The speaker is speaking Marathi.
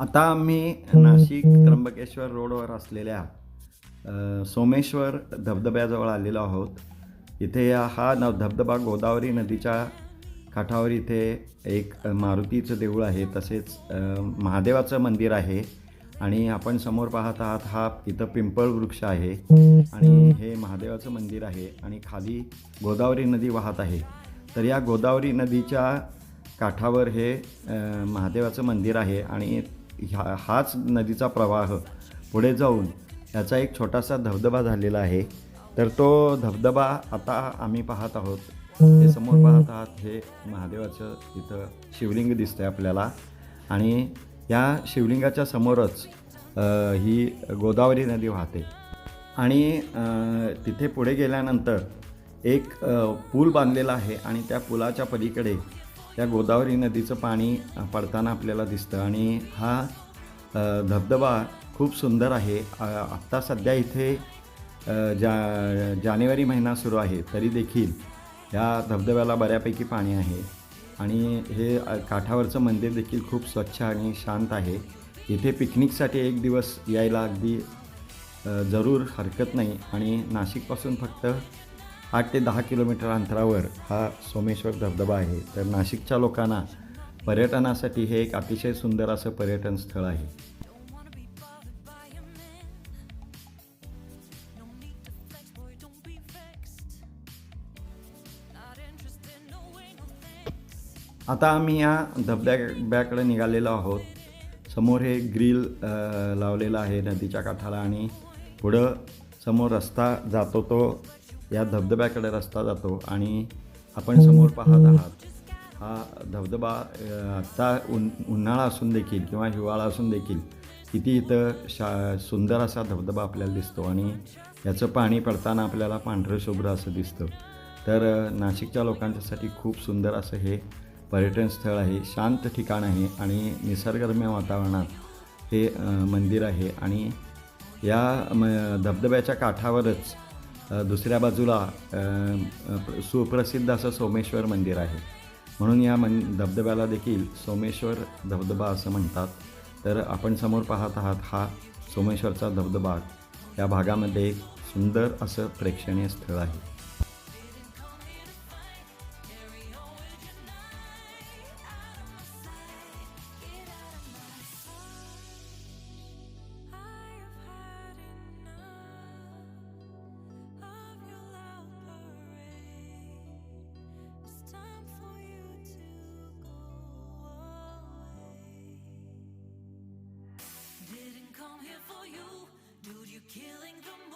आता आम्ही नाशिक त्र्यंबकेश्वर रोडवर असलेल्या अ, सोमेश्वर धबधब्याजवळ आलेलो आहोत. इथे या- हा न धबधबा गोदावरी नदीच्या काठावर इथे एक अ, मारुतीचं देऊळ आहे. तसेच अ, महादेवाचं मंदिर आहे. आणि आपण समोर पाहत आहात हा इथं पिंपळ वृक्ष आहे. आणि हे महादेवाचं मंदिर आहे आणि खाली गोदावरी नदी वाहत आहे. तर या गोदावरी नदीच्या काठावर हे अ, महादेवाचं मंदिर आहे. आणि ह्या हाच नदीचा प्रवाह पुढे जाऊन याचा एक छोटासा धबधबा झालेला आहे. तर तो धबधबा आता आम्ही पाहत आहोत. हे समोर पाहत आहात हे महादेवाचं इथं शिवलिंग दिसतंय आपल्याला. आणि या शिवलिंगाच्या समोरच ही गोदावरी नदी वाहते. आणि तिथे पुढे गेल्यानंतर एक पूल बांधलेला आहे आणि त्या पुलाच्या पलीकडे या गोदावरी नदीचं पाणी पडताना आपल्याला दिसतं आणि हा धबधबा खूप सुंदर आहे. आत्ता सध्या इथे जा जानेवारी महिना सुरू आहे तरी देखील या धबधब्याला बऱ्यापैकी पाणी आहे. आणि हे काठावरचं मंदिर देखील खूप स्वच्छ आणि शांत आहे. इथे पिकनिकसाठी एक दिवस यायला अगदी जरूर हरकत नाही. आणि नाशिकपासून फक्त आठ ते दहा किलोमीटर अंतरावर हा सोमेश्वर धबधबा आहे. तर नाशिकच्या लोकांना पर्यटनासाठी हे एक अतिशय सुंदर असं पर्यटन स्थळ आहे. आता आम्ही या धबधब्याकडे निघालेलो आहोत. समोर हे ग्रिल लावलेलं आहे नदीच्या काठाला आणि पुढं समोर रस्ता जातो तो या धबधब्याकडे रस्ता जातो आणि आपण समोर पाहत आहात. हा धबधबा आत्ता उन उन्हाळा असून देखील किंवा हिवाळा असून देखील किती इथं शा सुंदर असा धबधबा आपल्याला दिसतो आणि याचं पाणी पडताना आपल्याला पांढरं शुभ्र असं दिसतं. तर नाशिकच्या लोकांच्यासाठी खूप सुंदर असं हे पर्यटन स्थळ आहे. शांत ठिकाण आहे आणि निसर्गरम्य वातावरणात हे मंदिर आहे आणि या म धबधब्याच्या काठावरच दुसऱ्या बाजूला सुप्रसिद्ध असं सोमेश्वर मंदिर आहे. म्हणून या मन धबधब्याला देखील सोमेश्वर धबधबा असं म्हणतात. तर आपण समोर पाहत आहात हा सोमेश्वरचा धबधबा. या भागामध्ये एक सुंदर असं प्रेक्षणीय स्थळ आहे. For you, dude. You're killing the